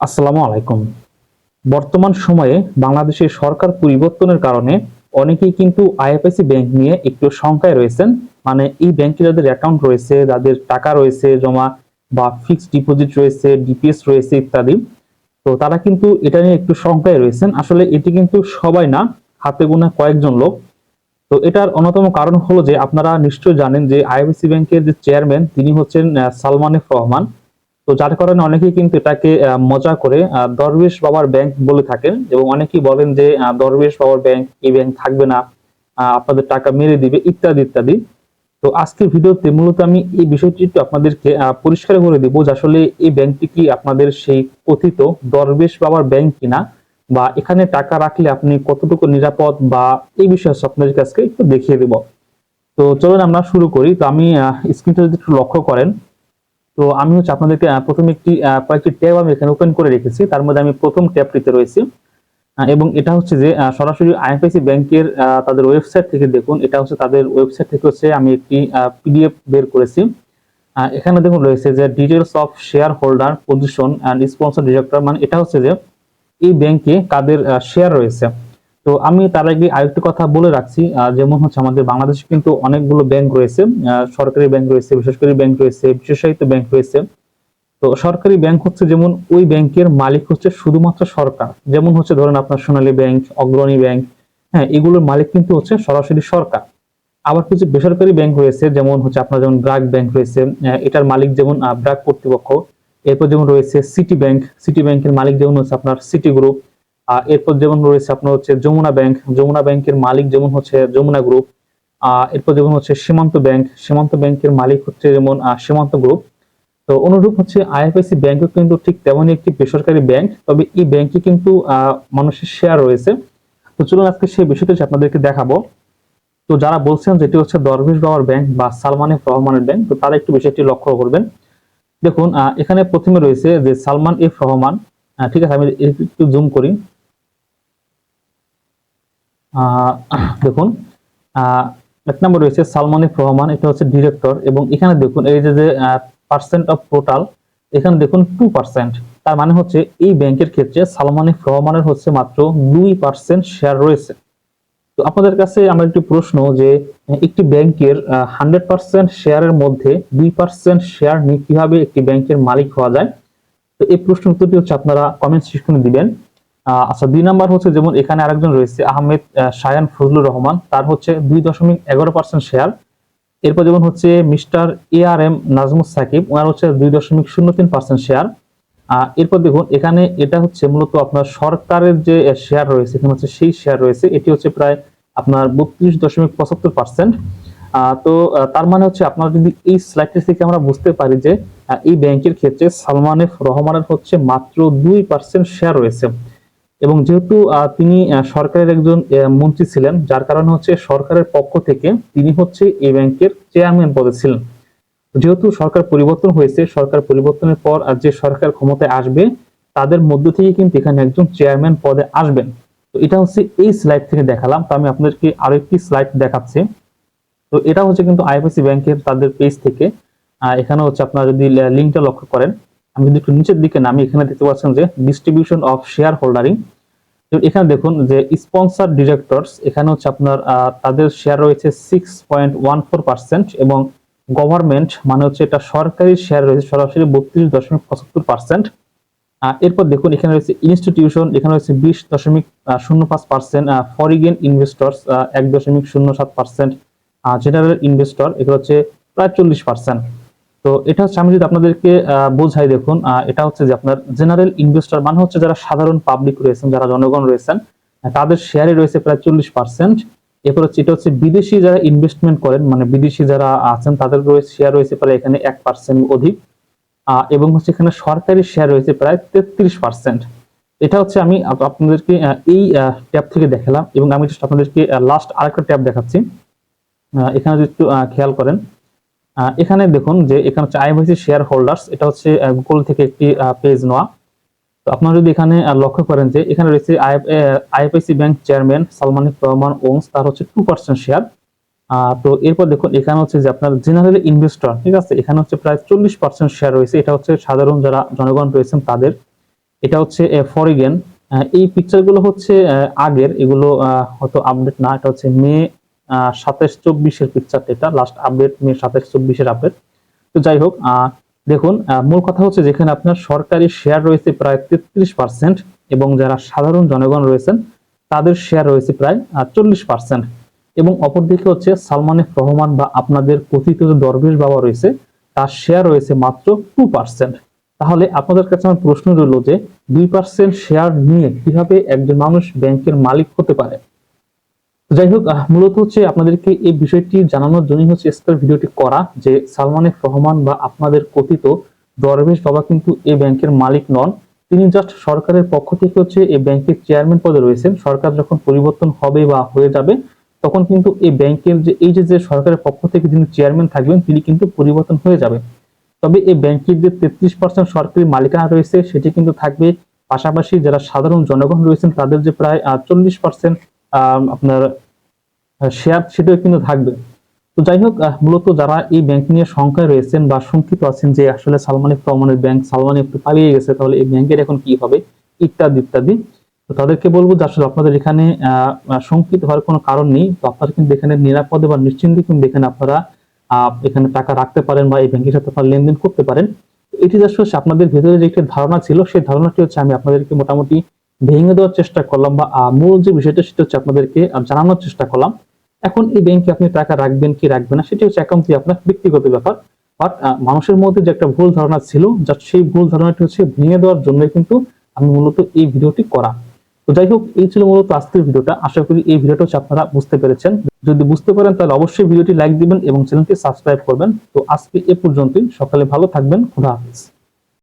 আসসালামু আলাইকুম। বর্তমান সময়ে বাংলাদেশের সরকার পরিবর্তনের কারণে অনেকেই কিন্তু আইএফআইসি ব্যাংক নিয়ে একটু শঙ্কায় রয়েছেন। মানে এই ব্যাংকে যাদের অ্যাকাউন্ট রয়েছে, যাদের টাকা রয়েছে জমা বা ফিক্সড ডিপোজিট রয়েছে, ডিপিএস রয়েছে ইত্যাদি, তো তারা কিন্তু এটা নিয়ে একটু শঙ্কায় রয়েছেন। আসলে এটি কিন্তু সবাই না, হাতে গোনা কয়েকজন লোক। তো এটার অন্যতম কারণ হলো যে আপনারা নিশ্চয়ই জানেন যে আইএফআইসি ব্যাংকের যে চেয়ারম্যান, তিনি হচ্ছেন সালমান এফ রহমান। তো যার কারণে অনেকেই কিন্তু এটাকে মজা করে দরবেশ বাবার ব্যাংক বলে থাকেন এবং অনেকেই বলেন যে দরবেশ বাবার ব্যাংক, এই ব্যাংক থাকবে না আপনাদের টাকা মেরে দিবে, ইত্যাদি ইত্যাদি। তো আজকের ভিডিওতে মূলত আমি এই বিষয়টি একটু আপনাদেরকে পরিষ্কার করে দিব যে আসলে এই ব্যাংকটি কি আপনাদের সেই কথিত দরবেশ বাবার ব্যাংক কিনা বা এখানে টাকা রাখলে আপনি কতটুকু নিরাপদ বা এই বিষয়ে হচ্ছে আপনাদের কাছে একটু দেখিয়ে দেব। তো চলুন আমরা শুরু করি। তো আমি স্ক্রিনটা যদি একটু লক্ষ্য করেন তো আমি হচ্ছে আপনাদেরকে প্রথমে একটি কয়েকটি ট্যাব আমি এখানে ওপেন করে রেখেছি। তার মধ্যে আমি প্রথম ট্যাবটিতে রয়েছি। এবং এটা হচ্ছে যে সরাসরি আইএফআইসি ব্যাংকের তাদের ওয়েবসাইট থেকে দেখুন, এটা হচ্ছে তাদের ওয়েবসাইট থেকে হচ্ছে আমি একটি পিডিএফ বের করেছি। এখানে দেখুন রয়েছে যে details of share holder position and sponsor director মানে এটা হচ্ছে যে, এই ব্যাংকে কাদের শেয়ার রয়েছে। তো আমি তার আগে আরেকটি কথা বলে রাখছি যেমন হচ্ছে আমাদের বাংলাদেশে কিন্তু অনেকগুলো ব্যাংক রয়েছে সরকারি ব্যাংক রয়েছে বেসরকারি ব্যাংক রয়েছে বিশেষায়িত ব্যাংক রয়েছে। তো সরকারি ব্যাংক হচ্ছে যেমন ওই ব্যাংকের মালিক হচ্ছে শুধুমাত্র সরকার। যেমন হচ্ছে ধরেন আপনার সোনালী ব্যাংক অগ্রণী ব্যাংক হ্যাঁ এগুলোর মালিক কিন্তু হচ্ছে সরাসরি সরকার। আবার কিছু বেসরকারি ব্যাংক রয়েছে যেমন হচ্ছে আপনার যেমন ব্র্যাক ব্যাংক রয়েছে এটার মালিক যেমন আহ, ব্র্যাক কর্তৃপক্ষ। এরপর যেমন রয়েছে সিটি ব্যাংক সিটি ব্যাংকের মালিক যেমন হচ্ছে আপনার সিটি গ্রুপ এরপর যেমন রয়েছে আপনার হচ্ছে যমুনা ব্যাংক, যমুনা ব্যাংকের মালিক যেমন হচ্ছে যমুনা গ্রুপ এরপর যেমন হচ্ছে সীমান্ত ব্যাংক, সীমান্ত ব্যাংকের মালিক হচ্ছে যেমন সীমান্ত গ্রুপ তো অনুরূপ হচ্ছে আইএফআইসি ব্যাংকও কিন্তু ঠিক তেমনই একটি বেসরকারি ব্যাংক, তবে এই ব্যাংকে কিন্তু মানুষের শেয়ার রয়েছে। তো চলুন আজকে সেই বিষয়টা আপনাদেরকে দেখাবো। তো যারা বলছেন যেটি হচ্ছে দরবেশ বাবার ব্যাংক বা সালমান এফ রহমানের ব্যাংক, তো তারা একটু বিষয়টি লক্ষ্য করবেন। দেখুন এখানে প্রথমে রয়েছে যে সালমান এফ রহমান ঠিক আছে, আমি একটু জুম করি। দেখুন এক নম্বর রয়েছে সালমানিক রহমান, এটা হচ্ছে ডিরেক্টর এবং এখানে দেখুন, এই যে যে পার্সেন্ট অফ টোটাল এখানে দেখুন টু পার্সেন্ট তার মানে হচ্ছে এই ব্যাংকের ক্ষেত্রে সালমান এফ রহমানের হচ্ছে মাত্র দুই পার্সেন্ট শেয়ার রয়েছে। তো আপনাদের কাছে আমার একটি প্রশ্ন যে, একটি ব্যাংকের হান্ড্রেড পার্সেন্ট শেয়ারের মধ্যে দুই পার্সেন্ট শেয়ার নিয়ে কীভাবে একটি ব্যাংকের মালিক হওয়া যায়? তো এই প্রশ্নের উত্তরটি হচ্ছে আপনারা কমেন্ট সেকশনে দিবেন। আচ্ছা দুই নাম্বার হচ্ছে যেমন এখানে আরেকজন রয়েছে আহমেদ আহ, শায়ান ফজলুর রহমান। তার হচ্ছে দুই দশমিক এগারো পার্সেন্ট শেয়ার। এরপর যেমন হচ্ছে mister A R M Nazmus Sakib ওনার হচ্ছে দুই দশমিক শূন্য তিন পার্সেন্ট শেয়ার। এরপর দেখুন এখানে এটা হচ্ছে মূলত আপনার সরকারের যে শেয়ার রয়েছে এখানে হচ্ছে সেই শেয়ার রয়েছে এটি হচ্ছে প্রায় আপনার বত্রিশ দশমিক পঁচাত্তর পার্সেন্ট। তো তার মানে হচ্ছে আপনারা যদি এই স্লাইডটি থেকে আমরা বুঝতে পারি যে এই ব্যাংকের ক্ষেত্রে সালমান এফ রহমানের হচ্ছে মাত্র দুই পার্সেন্ট শেয়ার রয়েছে। এবং যেহেতু তিনি সরকারের একজন মন্ত্রী ছিলেন, যার কারণে হচ্ছে সরকারের পক্ষ থেকে তিনি হচ্ছে এই ব্যাংকের চেয়ারম্যান পদে ছিলেন। যেহেতু সরকার পরিবর্তন হয়েছে, সরকার পরিবর্তনের পর আর যে সরকার ক্ষমতায় আসবে, তাদের মধ্য থেকে কিন্তু এখানে একজন চেয়ারম্যান পদে আসবেন। তো এটা হচ্ছে এই স্লাইড থেকে দেখালাম, তো আমি আপনাদেরকে আরও একটি স্লাইড দেখাচ্ছি। তো এটা হচ্ছে কিন্তু আইএফআইসি ব্যাংকের তাদের পেজ থেকে এখানে হচ্ছে আপনারা যদি লিঙ্কটা লক্ষ্য করেন আমি যদি একটু নিচের দিকে নামি, এখানে দেখতে পাচ্ছেন যে ডিস্ট্রিবিউশন অফ শেয়ার হোল্ডারিং এখানে দেখুন যে স্পন্সর ডিরেক্টরস এখানে হচ্ছে আপনার তাদের শেয়ার রয়েছে six point one four percent এবং গভর্নমেন্ট মানে হচ্ছে এটা সরকারি শেয়ার রয়েছে সরাসরি বত্রিশ দশমিক পঁচাত্তর পার্সেন্ট এরপর দেখুন এখানে রয়েছে ইনস্টিটিউশন এখানে রয়েছে বিশ দশমিক শূন্য পাঁচ পার্সেন্ট ফরিগেন ইনভেস্টর্স এক দশমিক শূন্য সাত পার্সেন্ট জেনারেল ইনভেস্টর এগুলো হচ্ছে প্রায় চল্লিশ পার্সেন্ট তো এটা হচ্ছে আমি যদি আপনাদেরকে বোঝাই দেখুন এটা হচ্ছে যে আপনার জেনারেল ইনভেস্টর মানে হচ্ছে যারা সাধারণ পাবলিক রয়েছেন, যারা জনগণ রয়েছেন তাদের শেয়ারে রয়েছে প্রায় চল্লিশ পার্সেন্ট এরপর হচ্ছে এটা হচ্ছে বিদেশি যারা ইনভেস্টমেন্ট করেন মানে বিদেশি যারা আছেন, তাদের রয়েছে শেয়ার রয়েছে প্রায় এখানে এক পার্সেন্ট অধিক। এবং হচ্ছে এখানে সরকারি শেয়ার রয়েছে প্রায় তেত্রিশ পার্সেন্ট এটা হচ্ছে আমি আপ- আপনাদেরকে এই ট্যাব থেকে দেখালাম এবং আমি just আপনাদেরকে লাস্ট আরেকটা ট্যাব দেখাচ্ছি। এখানে যদি একটু খেয়াল করেন এখানে দেখুন যে এখানে হচ্ছে আইএফআইসি শেয়ার হোল্ডার্স এটা হচ্ছে গুগল থেকে একটি পেজ নেওয়া। তো আপনারা যদি এখানে লক্ষ্য করেন যে এখানে রয়েছে IFIC bank chairman Salman F Rahman ওংস তার হচ্ছে টু পার্সেন্ট শেয়ার তো এরপর দেখুন, এখানে হচ্ছে যে আপনার জেনারেল ইনভেস্টর ঠিক আছে? এখানে হচ্ছে প্রায় চল্লিশ পার্সেন্ট শেয়ার রয়েছে। এটা হচ্ছে সাধারণ যারা জনগণ রয়েছেন তাদের। এটা হচ্ছে ফরিগেন এই পিকচারগুলো হচ্ছে আগের। এগুলো হয়তো আপডেট না। এটা হচ্ছে মে সাতাশ চব্বিশের পিকচার এটা লাস্ট আপডেট মে সাতাশ চব্বিশের আপডেট তো যাই হোক দেখুন মূল কথা হচ্ছে যেখানে আপনার সরকারি শেয়ার রয়েছে প্রায় তেত্রিশ পার্সেন্ট এবং যারা সাধারণ জনগণ রয়েছেন, তাদের শেয়ার রয়েছে প্রায় চল্লিশ পার্সেন্ট এবং অপরদিকে হচ্ছে সালমান রহমান বা আপনাদের কথিত যে দরবেশ বাবা রয়েছে, তার শেয়ার রয়েছে মাত্র টু পার্সেন্ট তাহলে আপনাদের কাছে আমার প্রশ্ন রইল যে, দুই পার্সেন্ট শেয়ার নিয়ে কীভাবে একজন মানুষ ব্যাংকের মালিক হতে পারে? যাই হোক মূলত হচ্ছে আপনাদেরকে এই বিষয়টি জানানোর জন্যই হচ্ছে আজকের ভিডিওটি করা যে সালমান এফ রহমান বা আপনাদের কথিত দরবেশ বাবা কিন্তু এই ব্যাংকের মালিক নন। তিনি জাস্ট সরকারের পক্ষ থেকে হচ্ছে এই ব্যাংকের চেয়ারম্যান পদে রয়েছেন। সরকার যখন পরিবর্তন হবে বা হয়ে যাবে, তখন কিন্তু এই ব্যাংকের যে, এই যে সরকারের পক্ষ থেকে যিনি চেয়ারম্যান থাকবেন, তিনি কিন্তু পরিবর্তন হয়ে যাবে। তবে এই ব্যাংকের যে তেত্রিশ পার্সেন্ট সরকারি মালিকানা রয়েছে, সেটি কিন্তু থাকবে। পাশাপাশি যারা সাধারণ জনগণ রয়েছেন, তাদের যে প্রায় চল্লিশ পার্সেন্ট আপনার শেয়ার সেটাও কিন্তু থাকবে। তো যাই হোক মূলত যারা এই ব্যাংক নিয়ে শঙ্কায় রয়েছেন বা শঙ্কিত আছেন যে আসলে সালমান এফ রহমানের ব্যাংক সালমান একটু পালিয়ে গেছে, তাহলে এই ব্যাংকের এখন কি হবে? ইত্যাদি ইত্যাদি। তো তাদেরকে বলব যে আসলে আপনাদের এখানে শঙ্কিত হওয়ার কোনো কারণ নেই। তো আপনারা কিন্তু এখানে নিরাপদে বা নিশ্চিন্তে কিন্তু এখানে আপনারা এখানে টাকা রাখতে পারেন বা এই ব্যাংকের সাথে আপনারা লেনদেন করতে পারেন। এটি জাস্ট আপনাদের ভেতরে যে একটি ধারণা ছিল, সেই ধারণাটি হচ্ছে আমি আপনাদেরকে মোটামুটি ভেঙে দেওয়ার চেষ্টা করলাম বা মূল যে বিষয়টা সেটা হচ্ছে আপনাদেরকে জানানোর চেষ্টা করলাম। এখন এই ব্যাংকে আপনি টাকা রাখবেন কি রাখবেন না, সেটি হচ্ছে অ্যাকাউন্টটি আপনার ব্যক্তিগত ব্যাপার। বাট মানুষের মধ্যে যে একটা ভুল ধারণা ছিল জাস্ট সেই ভুল ধারণাটি হচ্ছে ভেঙে দেওয়ার জন্য কিন্তু আমি মূলত এই ভিডিওটি করা। তো যাই হোক, এই ছিল মূলত আজকের ভিডিওটা। আশা করি এই ভিডিওটা হচ্ছে আপনারা বুঝতে পেরেছেন। যদি বুঝতে পারেন, তাহলে অবশ্যই ভিডিওটি লাইক দিবেন এবং চ্যানেলটি সাবস্ক্রাইব করবেন। তো আজকে এ পর্যন্তই। সকালে ভালো থাকবেন। খুদা হাফিজ।